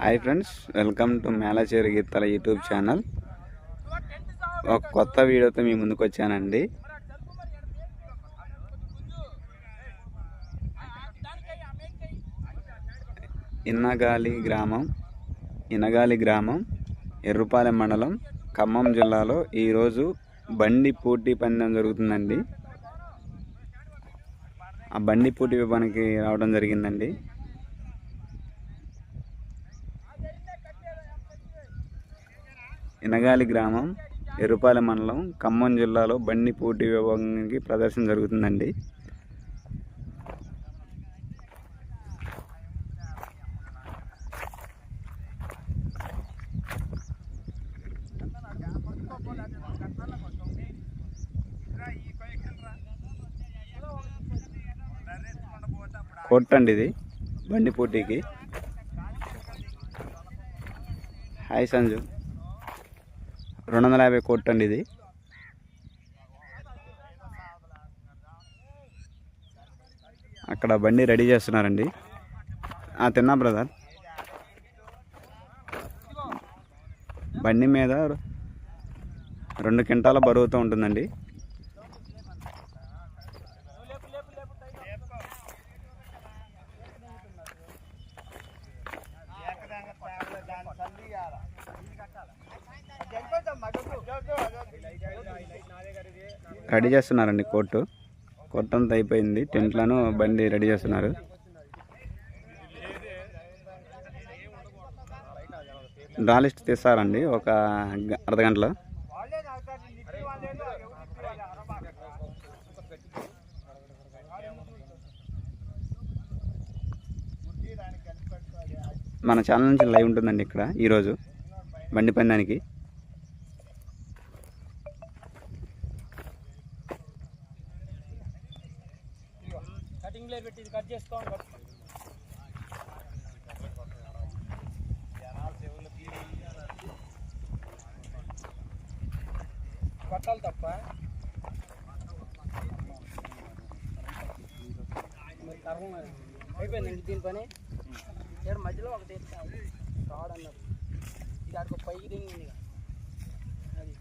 Hi friends welcome to మేళచేరు గీతాల YouTube channel. ఒక కొత్త వీడియోతో మీ ముందుకు వచ్చానండి. ఇన్నగాలి గ్రామం ఇనగాలి గ్రామం ఎర్రుపాలెం మండలం ఖమ్మం జిల్లాలో ఈరోజు బండి పోటీ పందెం జరుగుతుందండి. ఆ బండి పోటీ విభానికి రావడం జరిగిందండి. ఇనగాలి గ్రామం ఎరుపాలెం మండలం ఖమ్మం జిల్లాలో బండి పోటీ విభాగానికి ప్రదర్శన జరుగుతుందండి. కొట్టండి అండి ఇది బండి పోటీకి. హాయ్ సంజు. రెండు వందల యాభై కోట్ అండి ఇది. అక్కడ బండి రెడీ చేస్తున్నారండి. ఆ, తిన్నా బ్రదర్. బండి మీద రెండు క్వింటాల బరువుతో ఉంటుందండి. రెడీ చేస్తున్నారండి కోర్టు. కోర్టు అంతా అయిపోయింది. టెంట్లను బండి రెడీ చేస్తున్నారు. డ్రా లిస్ట్ తీస్తారండి ఒక అర్ధగంటలో మన ఛానల్ నుంచి లైవ్ ఉంటుందండి ఇక్కడ ఈరోజు. బండి పందానికి కటింగ్ పెట్టి ఇది కట్ చేసుకోండి కొట్టాలి తప్ప. మరి కర్మ అయిపోయిందండి దీని పని? ఇక్కడ మధ్యలో ఒకటి రాడ్ అన్నారు ఇది ఆడికి పైకి దిగింది ఇక. అది.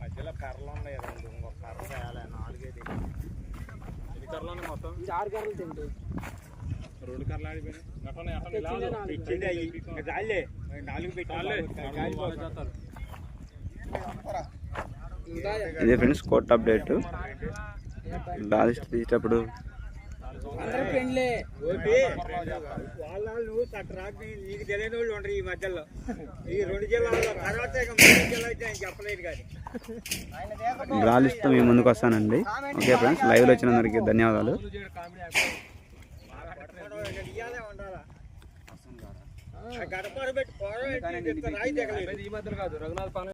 మధ్యలో కర్రలు ఉన్నాయి రెండు ఇంకొక కర్ర వేయాలి నాలుగైదు ఎన్ని కర్రలు ఉన్నాయి మొత్తం ఇది ఆరు తింటే రెండు కర్రలు ఆడిపోయినాయి. ఇదే ఫ్రెండ్స్ కోర్ట్ అప్డేట్. లిస్ట్ తీసేటప్పుడు. వాళ్ళ వాళ్ళు అట్ట రాక నీకు తెలియని వాళ్ళు ఉండరు ఈ మధ్యలో. ఈ రెండు జిల్లాల్లో తర్వాత జిల్లా అయితే ఆయన చెప్పలేదు కానీ. డ్రా లిస్ట్ మీ ముందుకు వస్తానండి. ఓకే ఫ్రెండ్స్ లైవ్లో వచ్చినందరికీ ధన్యవాదాలు. గడపడ పెట్టి పోవడం రాయి తెగలేదు ఈ మధ్యలో కాదు రఘునాథ్